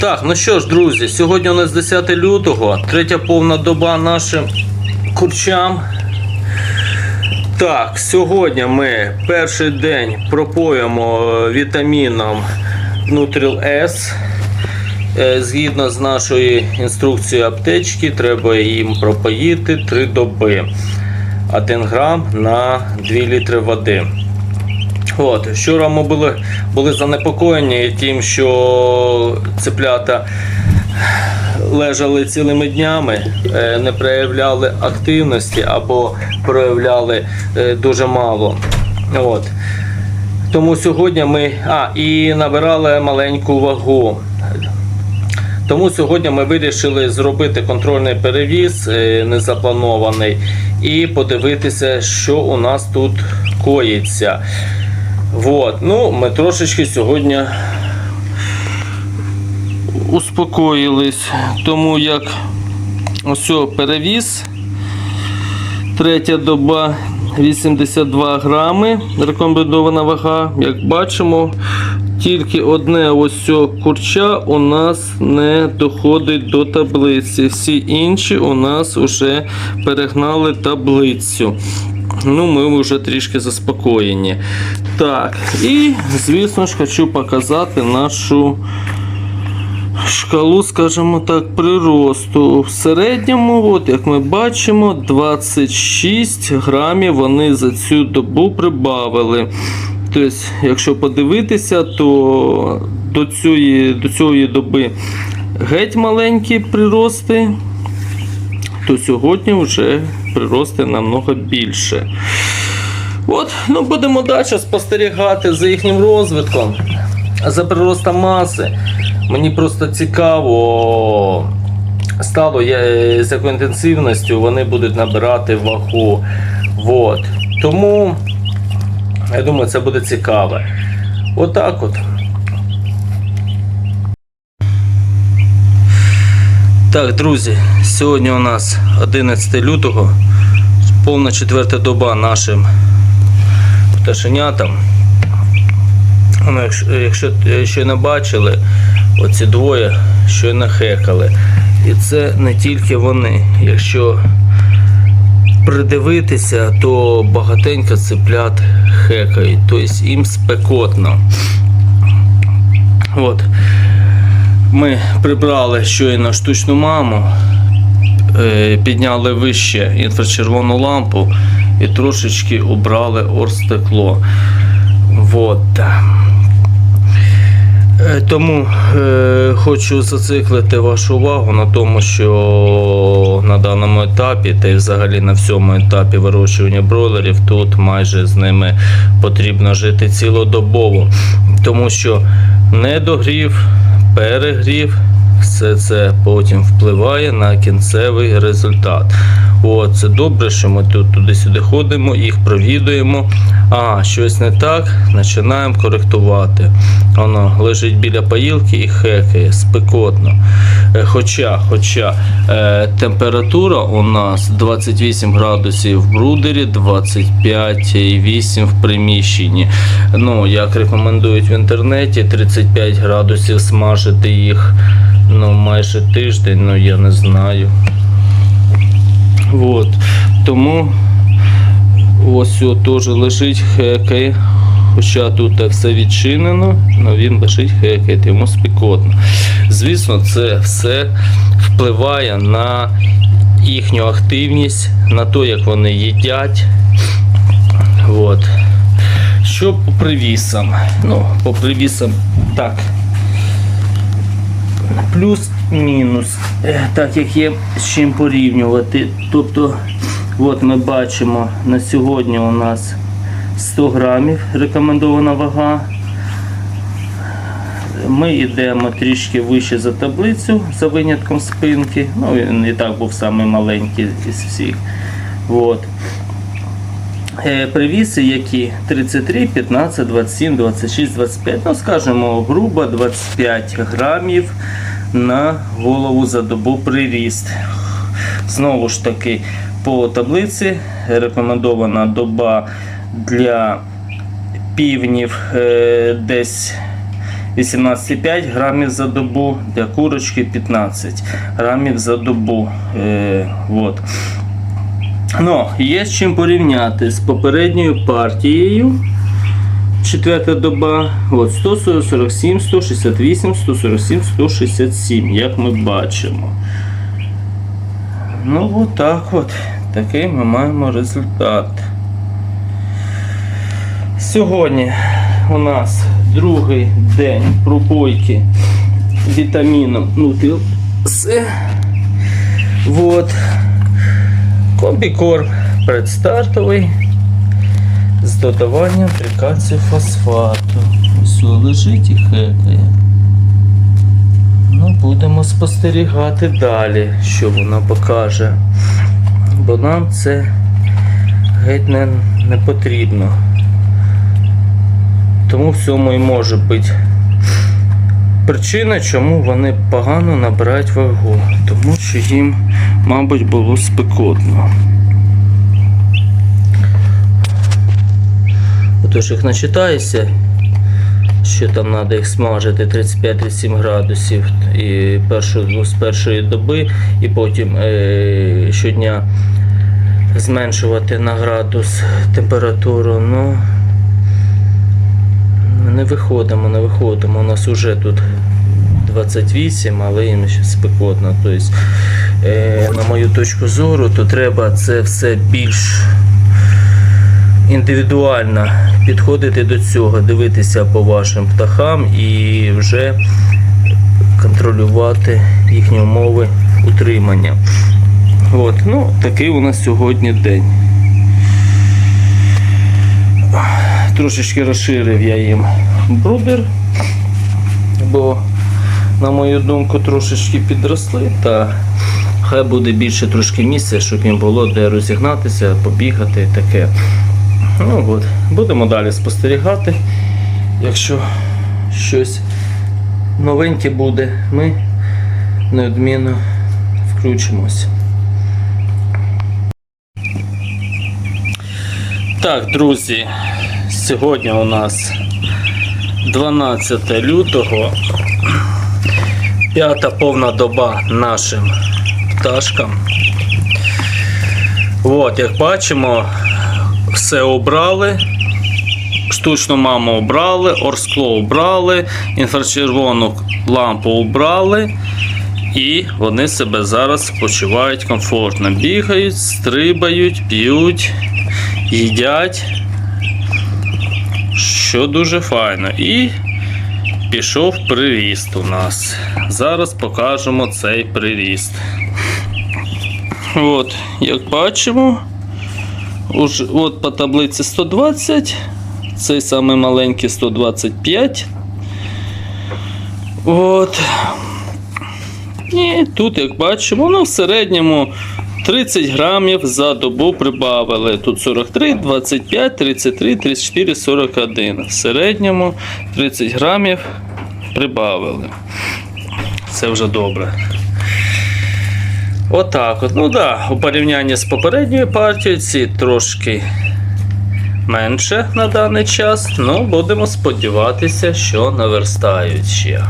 Так, ну що ж, друзі, сьогодні у нас 10 лютого, третя повна доба нашим курчам. Так, сьогодні ми перший день пропоїмо е, вітаміном Nutril S. Е, Згідно з нашою інструкцією аптечки, треба їм пропоїти 3 доби. 1 грам на 2 літри води. От, вчора ми були, були занепокоєні тим, що цеплята лежали цілими днями, е, не проявляли активності або проявляли е, дуже мало. От. Тому сьогодні ми. А, і набирали маленьку вагу. Тому сьогодні ми вирішили зробити контрольний перевіз е, незапланований і подивитися, що у нас тут коїться. Вот. Ну, ми трошечки сьогодні успокоїлись, тому як ось перевіз. Третя доба 82 грами. Рекомендована вага. Як бачимо, тільки одне ось курча у нас не доходить до таблиці. Всі інші у нас вже перегнали таблицю. Ну, ми вже трішки заспокоєні. Так, і, звісно ж, хочу показати нашу шкалу, скажімо так, приросту. В середньому, от, як ми бачимо, 26 грамів вони за цю добу прибавили. Тобто, якщо подивитися, то до цієї, до цієї доби геть маленькі прирости, то сьогодні вже прирости намного більше. От, ну будемо далі спостерігати за їхнім розвитком, за приростом маси. Мені просто цікаво стало, з якою інтенсивністю вони будуть набирати вагу. От. Тому я думаю, це буде цікаво. Отак от. Так, друзі, сьогодні у нас 11 лютого, повна четверта доба нашим пташенятам. Ну, якщо, ще не бачили, оці двоє щойно хекали. І це не тільки вони. Якщо придивитися, то багатенько цеплят хекають, тобто їм спекотно. От. Ми прибрали щойно штучну маму, е, підняли вище інфрачервону лампу і трошечки убрали орстекло. Вот. Е, Тому е, хочу зациклити вашу увагу на тому, що на даному етапі, та й взагалі на всьому етапі вирощування бройлерів, тут майже з ними потрібно жити цілодобово, тому що недогрів, перегрів, все це потім впливає на кінцевий результат. О, це добре, що ми тут туди-сюди ходимо, їх провідуємо. А, щось не так, починаємо коректувати. Воно лежить біля поїлки і хекає, спекотно. Е, Хоча, хоча е, температура у нас 28 градусів в брудері, 25,8 в приміщенні. Ну, як рекомендують в інтернеті, 35 градусів смажити їх ну, майже тиждень, ну я не знаю. Вот. Тому ось теж лежить хекає. Хоча тут все відчинено, але він лежить хекає, йому спекотно. Звісно, це все впливає на їхню активність, на те, як вони їдять. От. Що по привісам? Ну, по привісам так. Плюс-мінус. Е, Так як є з чим порівнювати. Тобто, от ми бачимо на сьогодні у нас 100 грамів рекомендована вага. Ми йдемо трішки вище за таблицю, за винятком спинки. Ну, він і так був самий маленький із всіх. От. Е, Привіси, які 33, 15, 27, 26, 25, ну скажімо, грубо 25 грамів на голову за добу приріст. Знову ж таки, по таблиці рекомендована доба для півнів е, десь 18,5 грамів за добу, для курочки 15 грамів за добу. Е, от. Ну, є з чим порівняти з попередньою партією. Четверта доба, от 147, 168, 147, 167, як ми бачимо. Ну, от так от. Такий ми маємо результат. Сьогодні у нас другий день пробойки вітаміном. Вот. Комбікорм предстартовий з додаванням фосфату. Ось лежить і хекає. Ну, будемо спостерігати далі, що вона покаже. Бо нам це геть не, не потрібно. Тому в цьому і може бути причина, чому вони погано набирають вагу. Тому що їм, мабуть, було спекотно. Отож, їх начитаєшся, що там треба їх смажити 35-37 градусів і першу, ну, з першої доби, і потім е, щодня зменшувати на градус температуру. Ну, не виходимо, не виходимо. У нас вже тут 28, але їм ще спекотно. Тобто, е, на мою точку зору, то треба це все більш індивідуально підходити до цього, дивитися по вашим птахам і вже контролювати їхні умови утримання. От, ну, такий у нас сьогодні день. Трошечки розширив я їм брудер, бо, на мою думку, трошечки підросли, та хай буде більше трошки місця, щоб їм було де розігнатися, побігати і таке. Ну от, будемо далі спостерігати. Якщо щось новеньке буде, ми неодмінно включимось. Так, друзі, сьогодні у нас 12 лютого, п'ята повна доба нашим пташкам. От, як бачимо, все обрали. Штучну маму обрали, орскло обрали, інфрачервону лампу обрали. І вони себе зараз почувають комфортно. Бігають, стрибають, п'ють, їдять. Що дуже файно. І пішов приріст у нас. Зараз покажемо цей приріст. От, як бачимо, Уж, от по таблиці 120, цей самий маленький 125. От. І тут, як бачимо, ну в середньому 30 грамів за добу прибавили. Тут 43, 25, 33, 34, 41. В середньому 30 грамів прибавили. Це вже добре. Отак от. Ну да, у порівнянні з попередньою партією ці трошки менше на даний час, ну будемо сподіватися, що наверстають ще.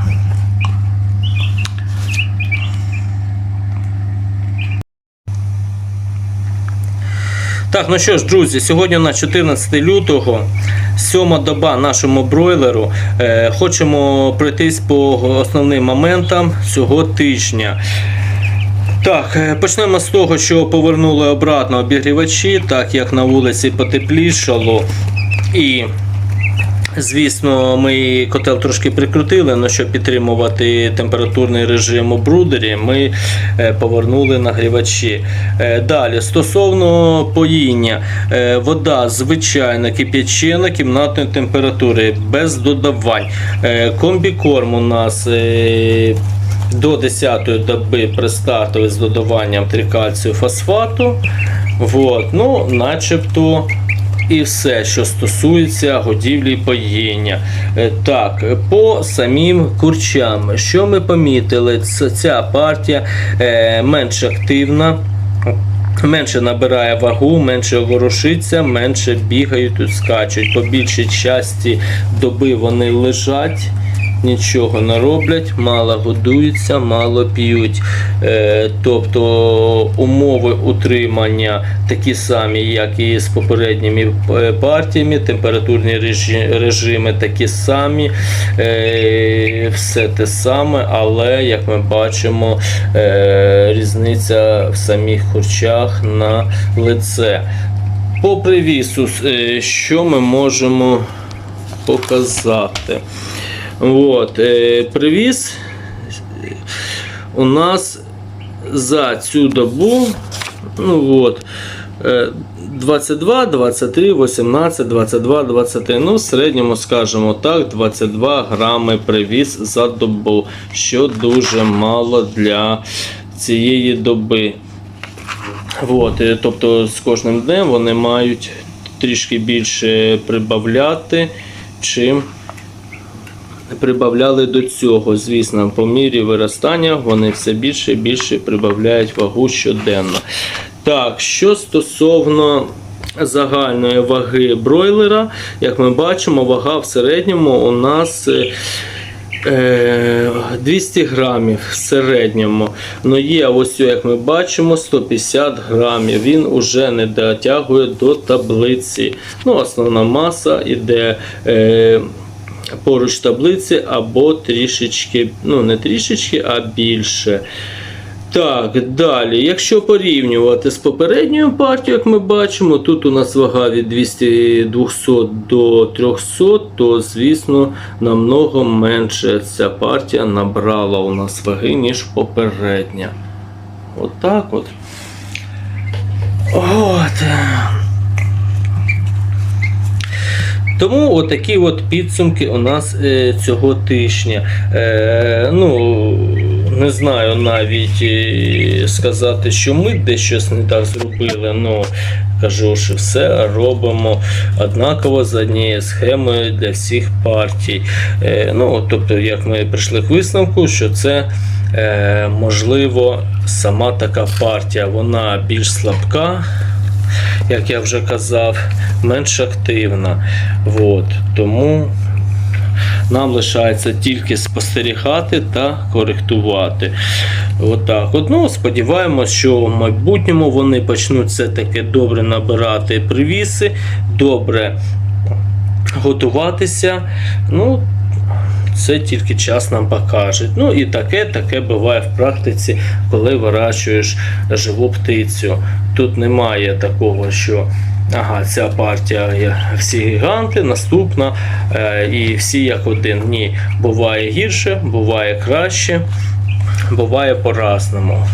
Так, ну що ж, друзі, сьогодні на 14 лютого, сьома доба нашому бройлеру. Е, хочемо пройтись по основним моментам цього тижня. Так, е, почнемо з того, що повернули обратно обігрівачі, так як на вулиці потеплішало. І, звісно, ми котел трошки прикрутили, але щоб підтримувати температурний режим у брудері, ми е, повернули нагрівачі. Е, Далі, стосовно поїння, вода звичайна кип'ячена кімнатної температури, без додавань. Комбікорм у нас. До 10 доби пристартовий з додаванням трикальцію фосфату. Вот. Ну, начебто і все, що стосується годівлі і поїння. Е, Так, по самим курчам, що ми помітили, ця партія е, менш активна. Менше набирає вагу, менше ворушиться, менше бігають, тут скачуть. По більшій часті доби вони лежать нічого не роблять, мало годуються, мало п'ють. Е, тобто умови утримання такі самі, як і з попередніми е, партіями, температурні режими такі самі, е, все те саме, але як ми бачимо, різниця в самих харчах на лице. По привісу, що ми можемо показати? От, е, привіз у нас за цю добу, ну от, е, 22, 23, 18, 22, 23. Ну, в середньому, скажімо так, 22 грами привіз за добу, що дуже мало для цієї доби. От, е, тобто з кожним днем вони мають трішки більше прибавляти, чим прибавляли до цього. Звісно, по мірі виростання вони все більше і більше прибавляють вагу щоденно. Так, що стосовно загальної ваги бройлера, як ми бачимо, вага в середньому у нас. е, Е, 200 грамів в середньому. Ну є ось, як ми бачимо, 150 грамів. Він уже не дотягує до таблиці. Ну, основна маса іде. Е, Поруч таблиці або трішечки, ну не трішечки, а більше. Так, далі. Якщо порівнювати з попередньою партією, як ми бачимо, тут у нас вага від 200 200 до 300, то, звісно, намного менше ця партія набрала у нас ваги, ніж попередня. Отак от. От. Тому отакі от підсумки у нас е, цього тижня. Е, ну, не знаю навіть е, сказати, що ми десь щось не так зробили. Ну, кажу, що все робимо однаково за однією схемою для всіх партій. Ну, тобто, як ми прийшли к висновку, що це. Можливо, сама така партія, вона більш слабка, як я вже казав, менш активна. От. Тому нам лишається тільки спостерігати та коректувати. Отак. От, ну, сподіваємось, що в майбутньому вони почнуть все-таки добре набирати привіси, добре готуватися. Ну, це тільки час нам покаже. Ну і таке, таке буває в практиці, коли вирощуєш живу птицю. Тут немає такого, що ага, ця партія всі гіганти, наступна е, і всі як один. Ні, буває гірше, буває краще, буває по-разному.